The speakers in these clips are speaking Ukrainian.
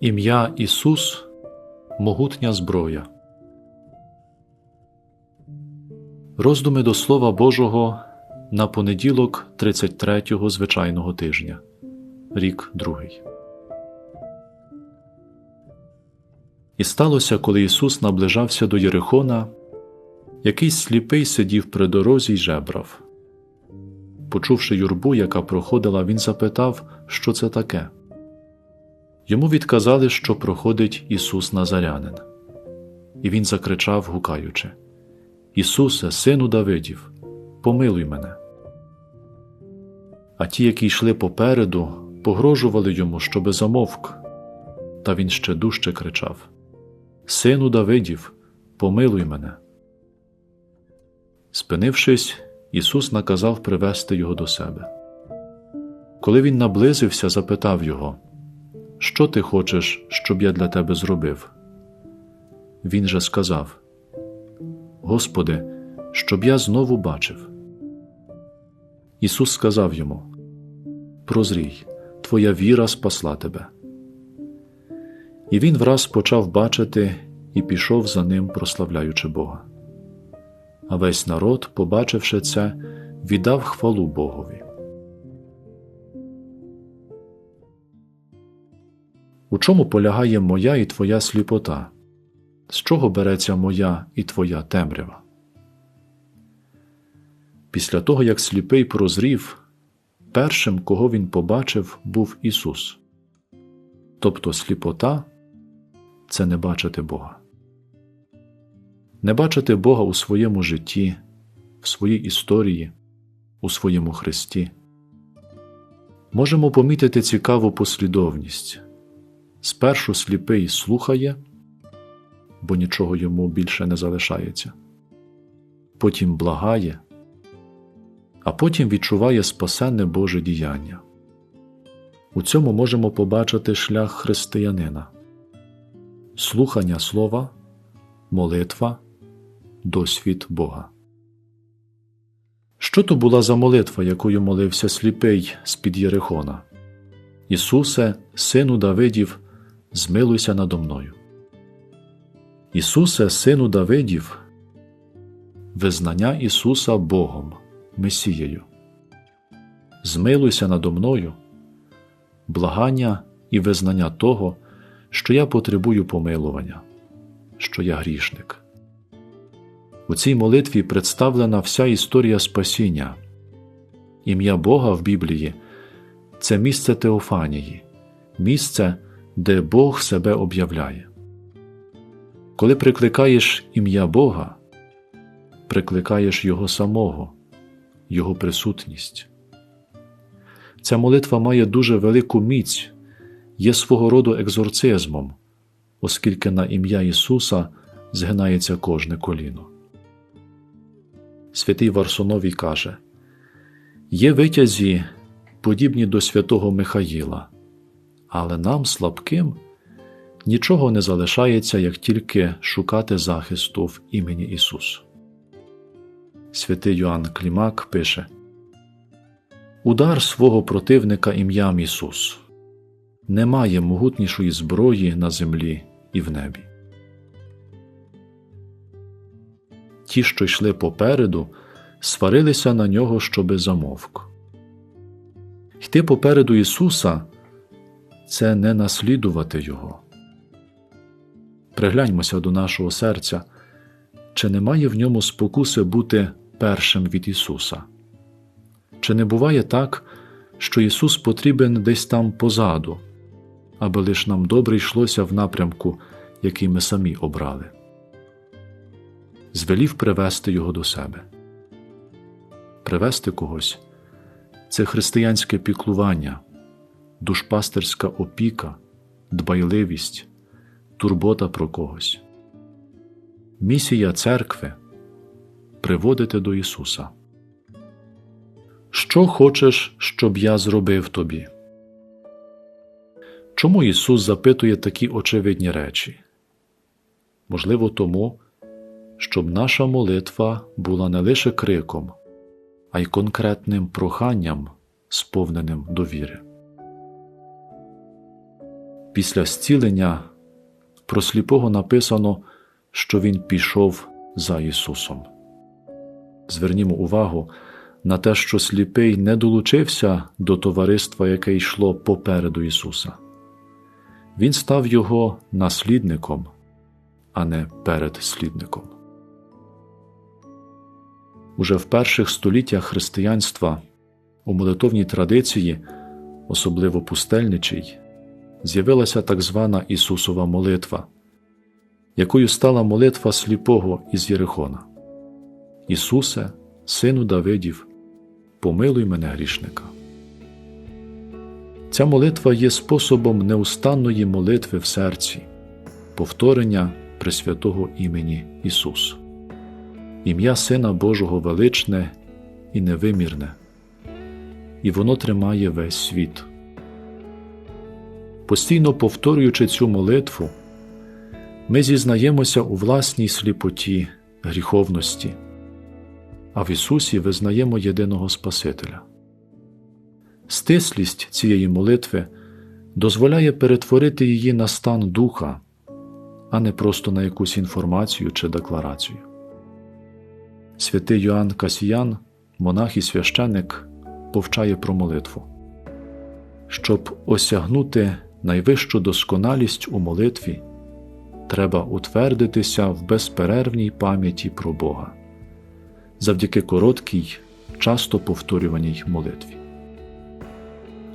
Ім'я Ісус могутня зброя. Роздуми до Слова Божого на понеділок 33-го звичайного тижня. Рік другий. І сталося, коли Ісус наближався до Єрихона, якийсь сліпий сидів при дорозі й жебрав. Почувши юрбу, яка проходила, він запитав, що це таке. Йому відказали, що проходить Ісус Назарянин. І він закричав, гукаючи: Ісусе, сину Давидів, помилуй мене. А ті, які йшли попереду, погрожували йому, щоби замовк. Та він ще дужче кричав: Сину Давидів, помилуй мене. Спинившись, Ісус наказав привести його до себе. Коли він наблизився, запитав його, Що ти хочеш, щоб я для тебе зробив? Він же сказав: Господи, щоб я знову бачив. Ісус сказав йому: Прозрій, твоя віра спасла тебе. І він враз почав бачити і пішов за ним, прославляючи Бога. А весь народ, побачивши це, віддав хвалу Богові. У чому полягає моя і твоя сліпота? З чого береться моя і твоя темрява? Після того, як сліпий прозрів, першим, кого він побачив, був Ісус. Тобто сліпота це не бачити Бога. Не бачити Бога у своєму житті, в своїй історії, у своєму Христі. Можемо помітити цікаву послідовність спершу сліпий слухає, бо нічого йому більше не залишається, потім благає, а потім відчуває спасенне Боже діяння. У цьому можемо побачити шлях християнина, слухання слова, молитва, досвід Бога. Що то була за молитва, якою молився сліпий з під Єрихона? Ісусе, Сину Давидів, змилуйся надо мною. Ісусе, Сину Давидів, визнання Ісуса Богом, Месією. Змилуйся надо мною, благання і визнання того, що я потребую помилування, що я грішник. У цій молитві представлена вся історія спасіння. Ім'я Бога в Біблії це місце Теофанії, місце, де Бог себе об'являє. Коли прикликаєш ім'я Бога, прикликаєш Його самого, Його присутність. Ця молитва має дуже велику міць, є свого роду екзорцизмом, оскільки на ім'я Ісуса згинається кожне коліно. Святий Варсоновій каже Є витязі, подібні до святого Михаїла, але нам, слабким, нічого не залишається, як тільки шукати захисту в імені Ісус. Святий Йоанн Клімак пише Удар свого противника ім'ям Ісус немає могутнішої зброї на землі і в небі. Ті, що йшли попереду, сварилися на нього, щоби замовк. Йти попереду Ісуса це не наслідувати Його. Пригляньмося до нашого серця, чи немає в ньому спокуси бути першим від Ісуса? Чи не буває так, що Ісус потрібен десь там позаду, аби лиш нам добре йшлося в напрямку, який ми самі обрали? Звелів привести Його до себе. Привести когось це християнське піклування, душпастерська опіка, дбайливість, турбота про когось. Місія церкви приводити до Ісуса. Що хочеш, щоб я зробив тобі? Чому Ісус запитує такі очевидні речі? Можливо, тому, щоб наша молитва була не лише криком, а й конкретним проханням, сповненим довіри. Після зцілення про сліпого написано, що Він пішов за Ісусом. Звернімо увагу на те, що сліпий не долучився до товариства, яке йшло попереду Ісуса. Він став Його наслідником, а не передслідником. Уже в перших століттях християнства у молитовній традиції, особливо пустельничій, з'явилася так звана Ісусова молитва, якою стала молитва сліпого із Єрихона. Ісусе, Сину Давидів, помилуй мене грішника. Ця молитва є способом неустанної молитви в серці, повторення Пресвятого імені Ісус. Ім'я Сина Божого величне і невимірне, і воно тримає весь світ. Постійно повторюючи цю молитву, ми зізнаємося у власній сліпоті, гріховності, а в Ісусі визнаємо єдиного Спасителя. Стислість цієї молитви дозволяє перетворити її на стан духа, а не просто на якусь інформацію чи декларацію. Святий Йоанн Касіян, монах і священик, повчає про молитву. Щоб осягнути найвищу досконалість у молитві, треба утвердитися в безперервній пам'яті про Бога завдяки короткій, часто повторюваній молитві.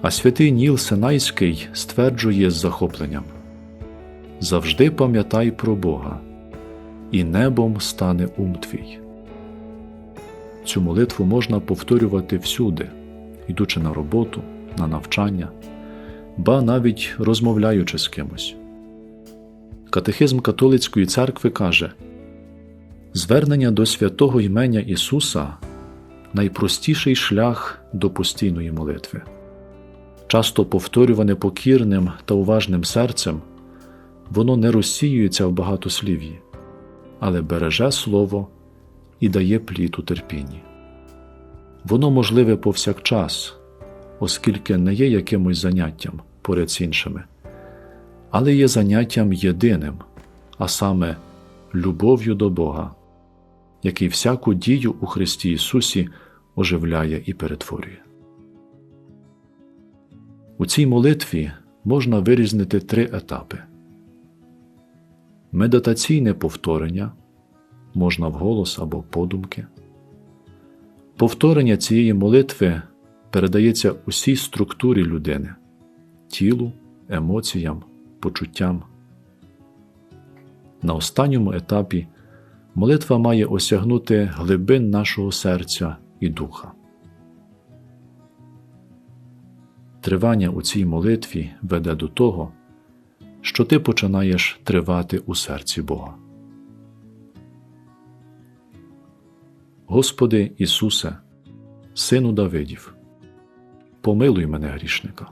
А святий Ніл Сенайський стверджує з захопленням Завжди пам'ятай про Бога, і небом стане ум твій. Цю молитву можна повторювати всюди, йдучи на роботу, на навчання, ба навіть розмовляючи з кимось. Катехизм католицької церкви каже Звернення до святого імення Ісуса найпростіший шлях до постійної молитви часто повторюване покірним та уважним серцем, воно не розсіюється в багатослів'ї, але береже слово і дає плід у терпінні. Воно можливе повсякчас, оскільки не є якимось заняттям поряд з іншими, але є заняттям єдиним, а саме любов'ю до Бога, який всяку дію у Христі Ісусі оживляє і перетворює. У цій молитві можна вирізнити три етапи: медитаційне повторення можна вголос або подумки. Повторення цієї молитви передається усій структурі людини, тілу, емоціям, почуттям. На останньому етапі молитва має осягнути глибин нашого серця і духа. Тривання у цій молитві веде до того, що ти починаєш тривати у серці Бога. Господи Ісусе, Сину Давидів, помилуй мене грішника.